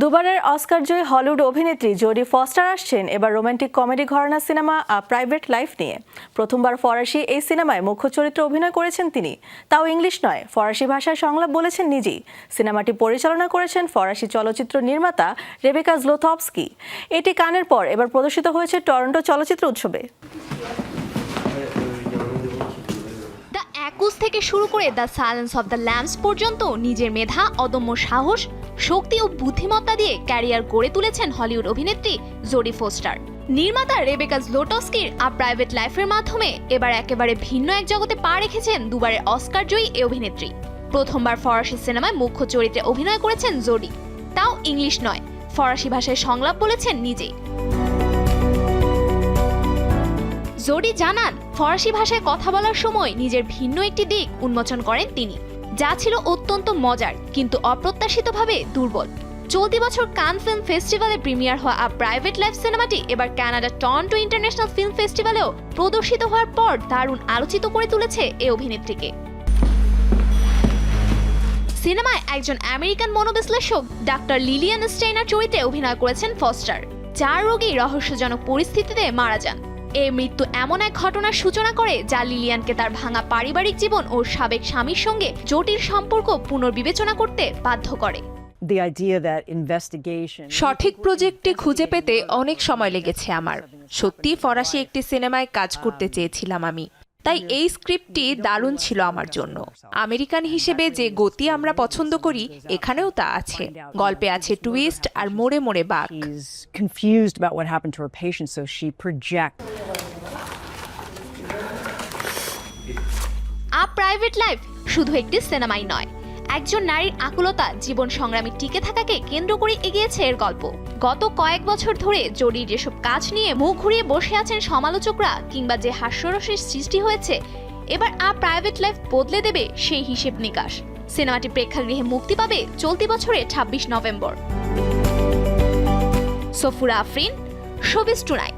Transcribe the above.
দুবারের Oscar জয়ী Hollywood অভিনেত্রী Jodie Foster আসছেন। এবার রোমান্টিক কমেডি ঘরানা সিনেমা, আ, প্রাইভেট লাইফ নিয়ে। প্রথমবার ফরাসি এই সিনেমায় মুখ্য চরিত্রে অভিনয় করেছেন তিনি। তাও ইংলিশ নয়, ফরাসি ভাষায় সংলাপ বলেছেন নিজেই। সিনেমাটি পরিচালনা করেছেন ফরাসি চলচ্চিত্র নির্মাতা রেবেকা জলোথপস্কি এটি কানের পর এবার প্রদর্শিত হয়েছে টরন্টো চলচ্চিত্র উৎসবে। অ্যাকুস থেকে শুরু করে the science of the lamps পর্যন্ত নিজের মেধা, অদম্য সাহস শক্তি ও বুদ্ধিমত্তা দিয়ে ক্যারিয়ার গড়ে তুলেছেন হলিউড অভিনেত্রী জোডি ফোস্টার। নির্মাতা রেবেকা জলোটস্কির আ প্রাইভেট লাইফের মাধ্যমে এবার একেবারে ভিন্ন এক জগতে পা রেখেছেন দুবারের অস্কার জয়ী এ অভিনেত্রী। প্রথমবার ফরাসি সিনেমায় মুখ্য চরিত্রে অভিনয় করেছেন জোডি। তাও ইংলিশ নয়, ফরাসি ভাষায় সংলাপ বলেছেন নিজেই জোডি জানান, ফরাসি ভাষায় কথা বলার সময় নিজের ভিন্ন একটি দিক উন্মোচন করেন তিনি। যা ছিল অত্যন্ত মজার, কিন্তু অপ্রত্যাশিতভাবে দুর্বল। চলতি বছর কান ফিল্ম ফেস্টিভ্যালে প্রিমিয়ার হওয়া আ প্রাইভেট লাইফ সিনেমাটি এবার কানাডা টরন্টো ইন্টারন্যাশনাল ফিল্ম ফেস্টিভ্যালেও প্রদর্শিত হওয়ার পর দারুণ আলোচিত করে তুলেছে এ অভিনেত্রীকে। সিনেমায় একজন আমেরিকান মনোবিশ্লেষক ডাক্তার লিলিয়ান স্টেইনার চরিত্রে অভিনয় করেছেন ফস্টার চার রোগী রহস্যজনক পরিস্থিতিতে মারা যান। এই মৃত্যু এমন এক ঘটনার সূচনা করে যা লিলিয়ানকে তার ভাঙা পারিবারিক জীবন ও সাবেক স্বামীর সঙ্গে জটিল সম্পর্ক পুনর্বিবেচনা করতে বাধ্য করে। The idea that investigation সঠিক প্রজেক্টটি খুঁজে পেতে অনেক সময় লেগেছে আমার। সত্যি ফরাসি একটি সিনেমায় কাজ করতে চেয়েছিলাম আমি। তাই এই স্ক্রিপ্টটি দারুণ ছিল আমার জন্য। আমেরিকান হিসেবে যে গতি আমরা পছন্দ করি এখানেও তা আছে। গল্পে আছে টুইস্ট আর মোড়ে মোড়ে বাঘ আ প্রাইভেট লাইফ শুধু একটি সিনেমাই নয়। একজন নারীর আকুলতা, জীবন সংগ্রামী টিকে থাকাকে কেন্দ্র করে এগিয়েছে এর গল্প। গত কয়েক বছর ধরে জরির যেসব কাজ নিয়ে মুখ ঘুরিয়ে বসে আছেন সমালোচকরা কিংবা যে হাস্যরসের সৃষ্টি হয়েছে, এবার আ প্রাইভেট লাইফ বদলে দেবে সেই হিসেব নিকাশ। সিনেমাটি প্রেক্ষাগৃহে মুক্তি পাবে চলতি বছরের ছাব্বিশ November. Safura Afrin showbiz tonight.